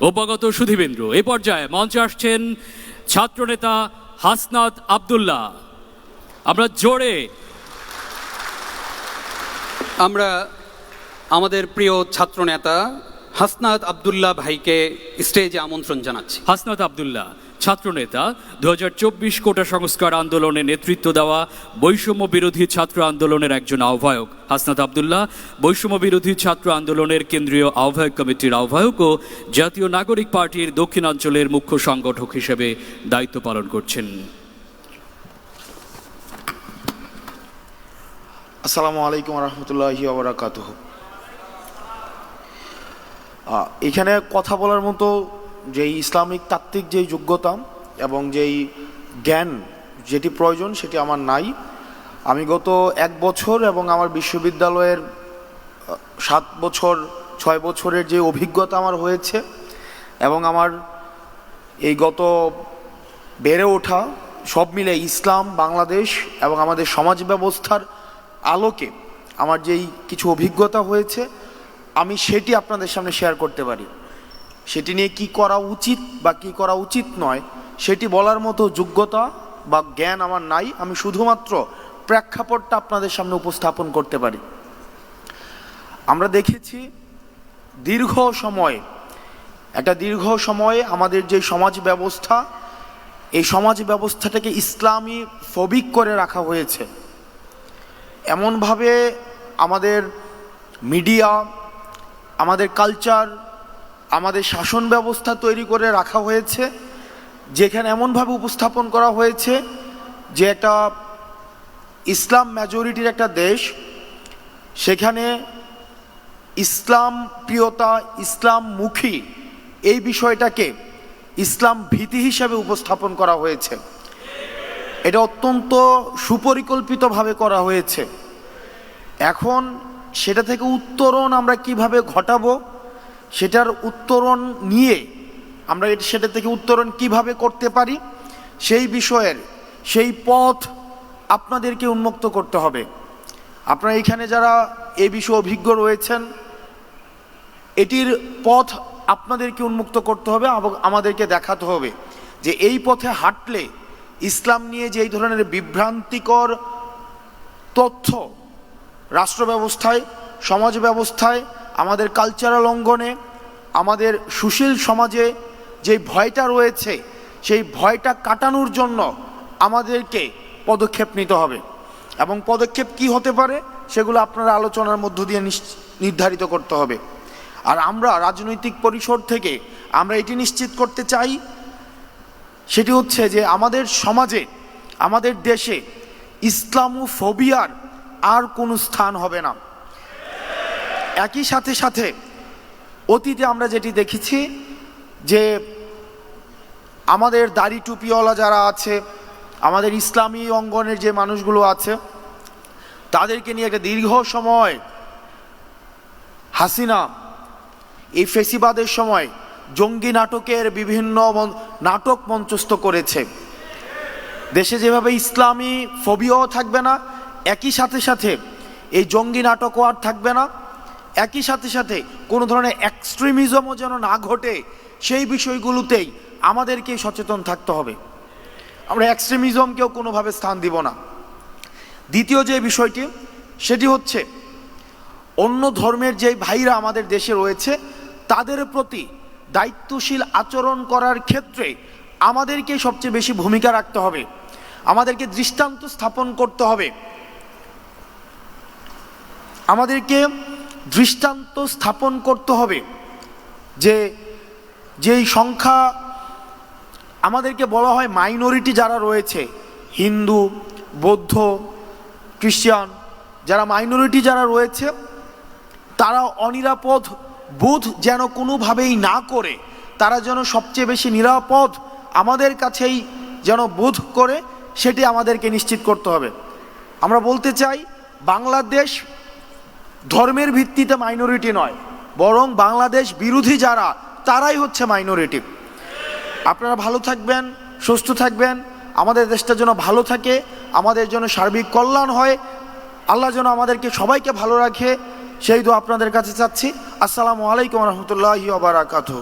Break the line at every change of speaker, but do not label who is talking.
উপাগত সুধীবেন্দ্র এ পর্যায়ে মঞ্চে আসছেন ছাত্রনেতা হাসনাত আবদুল্লাহ। আমরা জোরে।
আমরা আমাদের প্রিয় ছাত্রনেতা হাসনাত আবদুল্লাহ ভাইকে স্টেজে আমন্ত্রণ জানাচ্ছি।
হাসনাত আবদুল্লাহ ছাত্রনেতা দু হাজার চব্বিশ কোটা সংস্কার আন্দোলনে নেতৃত্ব দেওয়া বৈষম্য বিরোধী ছাত্র আন্দোলনের একজন আহ্বায়ক হাসনাত আবদুল্লাহ, বৈষম্য বিরোধী ছাত্র আন্দোলনের কেন্দ্রীয় আহ্বায়ক কমিটির আহ্বায়ক ও জাতীয় নাগরিক পার্টির দক্ষিণাঞ্চলের মুখ্য সংগঠক হিসেবে দায়িত্ব পালন করছেন।
আসসালামু আলাইকুম রহমতুল্লাহি ওবরাকাত এখানে কথা বলার মতো যেই ইসলামিক তাত্ত্বিক যেই যোগ্যতা এবং যেই জ্ঞান যেটি প্রয়োজন সেটি আমার নাই। আমি গত এক বছর এবং আমার বিশ্ববিদ্যালয়ের সাত বছর, ছয় বছরের যে অভিজ্ঞতা আমার হয়েছে এবং আমার এই গত বেড়ে ওঠা সব মিলে ইসলাম, বাংলাদেশ এবং আমাদের সমাজ ব্যবস্থার আলোকে আমার যেই কিছু অভিজ্ঞতা হয়েছে, আমি সেটি আপনাদের সামনে শেয়ার করতে পারি। সেটি নিয়ে কি করা উচিত বা কি করা উচিত নয়, সেটি বলার মতো যোগ্যতা বা জ্ঞান আমার নাই। আমি শুধুমাত্র প্রেক্ষাপটটা আপনাদের সামনে উপস্থাপন করতে পারি। আমরা দেখেছি দীর্ঘ সময়, একটা দীর্ঘ সময়ে আমাদের যে সমাজ ব্যবস্থা, এই সমাজ ব্যবস্থাটাকে ইসলামী ফবিক করে রাখা হয়েছে। এমনভাবে আমাদের মিডিয়া আমাদের কালচার আমাদের শাসন ব্যবস্থা তৈরি করে রাখা হয়েছে, যেখানে এমনভাবে উপস্থাপন করা হয়েছে যে একটা ইসলাম মেজরিটির একটা দেশ, সেখানে ইসলাম প্রিয়তা, ইসলাম মুখী, এই বিষয়টাকে ইসলাম ভীতি হিসাবে উপস্থাপন করা হয়েছে। এটা অত্যন্ত সুপরিকল্পিতভাবে করা হয়েছে। এখন সেটা থেকে উত্তরণ আমরা কীভাবে ঘটাবো সেটার উত্তরণ নিয়ে আমরা এটা- সেটা থেকে উত্তরণ কীভাবে করতে পারি, সেই বিষয়ের সেই পথ আপনাদেরকে উন্মুক্ত করতে হবে। আপনারা এখানে যারা এ বিষয়ে অভিজ্ঞ রয়েছেন, এটির পথ আপনাদেরকে উন্মুক্ত করতে হবে এবং আমাদেরকে দেখাতে হবে যে এই পথে হাঁটলে ইসলাম নিয়ে যে এই ধরনের বিভ্রান্তিকর তথ্য রাষ্ট্র ব্যবস্থায় সমাজ ব্যবস্থায় আমাদের কালচারাল অঙ্গনে আমাদের সুশীল সমাজে যে ভয়টা রয়েছে, সেই ভয়টা কাটানোর জন্য আমাদেরকে পদক্ষেপ নিতে হবে। এবং পদক্ষেপ কি হতে পারে, সেগুলো আপনারা আলোচনার মধ্য দিয়ে নির্ধারিত করতে হবে। আর আমরা রাজনৈতিক পরিসর থেকে আমরা এটি নিশ্চিত করতে চাই, সেটি হচ্ছে যে আমাদের সমাজে, আমাদের দেশে ইসলামোফোবিয়ার আর কোনো স্থান হবে না। একই সাথে সাথে অতীতে আমরা যেটি দেখেছি যে আমাদের দাড়ি টুপিওয়ালা যারা আছে, আমাদের ইসলামী অঙ্গনের যে মানুষগুলো আছে, তাদেরকে নিয়ে একটা দীর্ঘ সময় হাসিনা এই ফেসিবাদের সময় জঙ্গি নাটকের বিভিন্ন নাটক মঞ্চস্থ করেছে। দেশে যেভাবে ইসলামী ফবিও থাকবে না, একই সাথে সাথে এই জঙ্গি নাটকও আর থাকবে না। একই সাথে সাথে কোনো ধরনের এক্সট্রিমিজমও যেন না ঘটে, সেই বিষয়গুলোতেই আমাদেরকে সচেতন থাকতে হবে। আমরা এক্সট্রিমিজমকেও কোনোভাবে স্থান দিব না। দ্বিতীয় যে বিষয়টি, সেটি হচ্ছে অন্য ধর্মের যে ভাইরা আমাদের দেশে রয়েছে, তাদের প্রতি দায়িত্বশীল আচরণ করার ক্ষেত্রে আমাদেরকে সবচেয়ে বেশি ভূমিকা রাখতে হবে। আমাদেরকে দৃষ্টান্ত স্থাপন করতে হবে। আমাদেরকে দৃষ্টান্ত স্থাপন করতে হবে যে যেই সংখ্যা আমাদেরকে বলা হয় মাইনরিটি যারা রয়েছে, হিন্দু, বৌদ্ধ, খ্রিস্টান, যারা মাইনরিটি যারা রয়েছে, তারা অনিরাপদ বোধ যেন কোনোভাবেই না করে, তারা যেন সবচেয়ে বেশি নিরাপদ আমাদের কাছেই যেন বোধ করে, সেটি আমাদেরকে নিশ্চিত করতে হবে। আমরা বলতে চাই, বাংলাদেশ ধর্মের ভিত্তিতে মাইনরিটি নয়, বরং বাংলাদেশ বিরোধী যারা, তারাই হচ্ছে মাইনরিটি আপনারা ভালো থাকবেন, সুস্থ থাকবেন, আমাদের দেশটা যেন ভালো থাকে, আমাদের যেন সার্বিক কল্যাণ হয়, আল্লাহ যেন আমাদেরকে সবাইকে ভালো রাখে, সেই তো আপনাদের কাছে চাচ্ছি। আসসালামু আলাইকুম রহমতুল্লাহ বারাকাতু